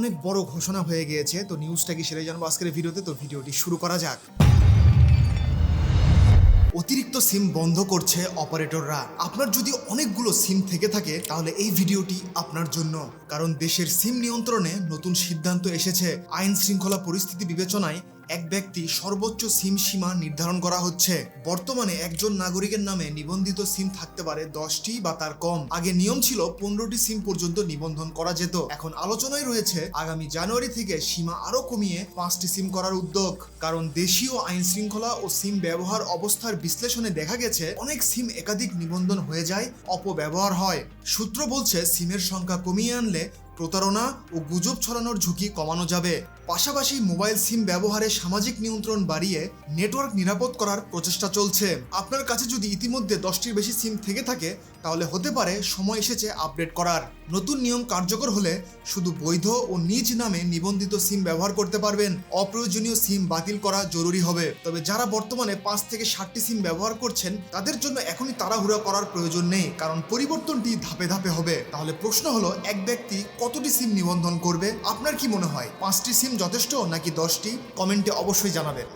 অনেক বড় ঘোষণা হয়ে গিয়েছে। তো নিউজটা কি সেটাই জানব আজকের ভিডিওতে। তো ভিডিওটি শুরু করা যাক। অতিরিক্ত সিম বন্ধ করছে অপারেটররা। আপনার যদি অনেকগুলো সিম থেকে থাকে, তাহলে এই ভিডিওটি আপনার জন্য। কারণ দেশের সিম নিয়ন্ত্রণে নতুন সিদ্ধান্ত এসেছে। আইন শৃঙ্খলা পরিস্থিতি বিবেচনায় এক ব্যক্তি সর্বোচ্চ সিম সীমা নির্ধারণ করা হচ্ছে। বর্তমানে একজন নাগরিকের নামে নিবন্ধিত সিম থাকতে পারে দশটি বা তার কম। আগে নিয়ম ছিল পনেরোটি সিম পর্যন্ত নিবন্ধন করা যেত। এখন আলোচনায় রয়েছে, আগামী জানুয়ারি থেকে সীমা আরও কমিয়ে পাঁচটি সিম করার উদ্যোগ। কারণ দেশীয় আইন শৃঙ্খলা ও সিম ব্যবহার অবস্থার বিশ্লেষণে দেখা গেছে, অনেক সিম একাধিক নিবন্ধন হয়ে যায়, অপব্যবহার হয়। সূত্র বলছে, সিমের সংখ্যা কমিয়ে আনলে প্রতারণা ও গুজব ছড়ানোর ঝুঁকি কমানো যাবে। পাশাপাশি মোবাইল সিম ব্যবহারে সামাজিক নিয়ন্ত্রণ বাড়িয়ে নেটওয়ার্ক নিরাপদ করার প্রচেষ্টা চলছে। আপনার কাছে যদি ইতিমধ্যে দশটির বেশি সিম থেকে থাকে, তাহলে হতে পারে সময় এসেছে আপডেট করার। নতুন নিয়ম কার্যকর হলে শুধু বৈধ ও নিজ নামে নিবন্ধিত সিম ব্যবহার করতে পারবেন। অপ্রয়োজনীয় সিম বাতিল করা জরুরি হবে। তবে যারা বর্তমানে পাঁচ থেকে ষাটটি সিম ব্যবহার করছেন, তাদের জন্য এখনই তাড়াহুড়া করার প্রয়োজন নেই, কারণ পরিবর্তনটি ধাপে ধাপে হবে। তাহলে প্রশ্ন হলো, এক ব্যক্তি কতটি সিম নিবন্ধন করবে? আপনার কি মনে হয়? পাঁচটি সিম যথেষ্ট নাকি দশটি? কমেন্টে অবশ্যই জানাবেন।